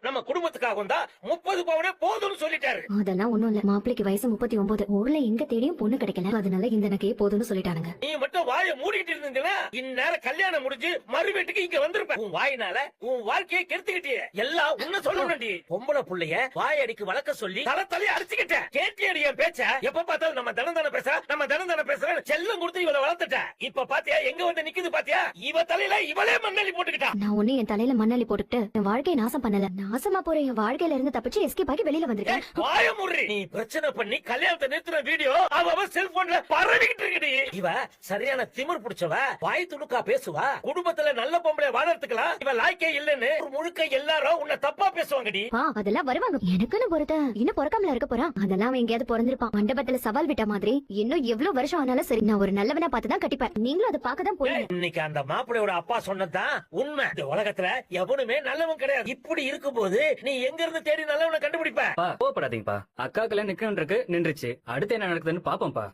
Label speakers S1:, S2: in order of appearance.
S1: நம்ம குடும்பத்துக்காகவும் தான் முப்பது பவுனே போதும்னு சொல்லிட்டாரு.
S2: அதெல்லாம் ஒண்ணும் இல்ல. மாப்பிளைக்கு வயசு முப்பத்தி ஒன்பது ஊர்ல எங்க தேடியும் பொண்ணு கிடைக்கல. அதனால இந்த நகையே போதும்னு சொல்லிட்டானுங்க.
S1: நீ மட்டும் வாயை மூடிக்கிட்டு இருந்தீங்கன்னா இந்நேரம் கல்யாணம் முடிஞ்சு மறு வீட்டுக்கு இங்க வந்திருப்ப. உன் வாயினால உன் வாழ்க்கையை கெடுத்துக்கிட்டியே. எல்லாம் உன்ன சொல்லணும்டி. பொம்பளை புள்ளைய வாயடிக்கு வளர்க்க சொல்லி தலை தலைய அடிச்சுக்கிட்ட. கேட்டியடி என் பேச்ச? எப்ப பார்த்தாலும் நம்ம தனம் தானே பேச நம்ம தனம் தானே பேசுற செல்லம் கொடுத்து இவளை வளர்த்துட்ட? இப்ப பாத்தியா எங்க வந்து நிக்குது பாத்தியா? இவ தலையில இவளே மண்ணலி போட்டுக்கிட்டா.
S2: நான் ஒண்ணு என் தலையில மண்ணள்ளி போட்டுட்டு என் வாழ்க்கையை நாசம் பண்ணல. நாசமா போற என் வாழ்க்கையில இருந்து தப்பிச்சு எஸ்கேப் ஆகி வெளியில வந்திருக்கேன்.
S1: வாய முறி நீ பிரச்சனை பண்ணி கல்யாணத்தை நிறுத்தின வீடியோ அவ செல்போன்ல பரவிக்கிட்டு இருக்குடி. இவ சரியான திமிர் புடிச்சவ வாய் துணுக்கா பேசுவா குடும்பத்துல நல்ல பொம்பளை வாழறதுக்கலாம் இவ லாய்க்கே இல்லன்னு ஒரு முழுக்க எல்லாரும் உன்னை தப்பா பேசுவாங்கடி.
S2: அதெல்லாம் வருவாங்க. எனக்குன்னு பொறுத்த இன்னும் பிறக்காமல இருக்க போறான். அதெல்லாம் அவன் எங்கேயாவது பிறந்திருப்பான். மண்டபத்துல சவால் விட்ட மாதிரி இன்னும் எவ்வளவு வருஷம் ஆனாலும் சரி நான் ஒரு நல்லவனா பார்த்து தான் கட்டிப்பேன். நீங்களும் அதை பார்க்க தான்
S1: இன்னைக்கு அந்த மாப்பிள்ளையோட அப்பா சொன்னதுதான் உண்மை. இந்த உலகத்துல எவனுமே நல்லவன் கிடையாது. இப்படி இருக்கும்போது நீ எங்க இருந்து தேடி நல்லவனை கண்டுபிடிப்ப?
S3: பா கோவப்படாதீங்கப்பா. அக்கா கல்யாணம் நிக்கணும் இருக்கு நின்றுச்சு. அடுத்து என்ன நடக்குதுன்னு பாப்போம்ப்பா.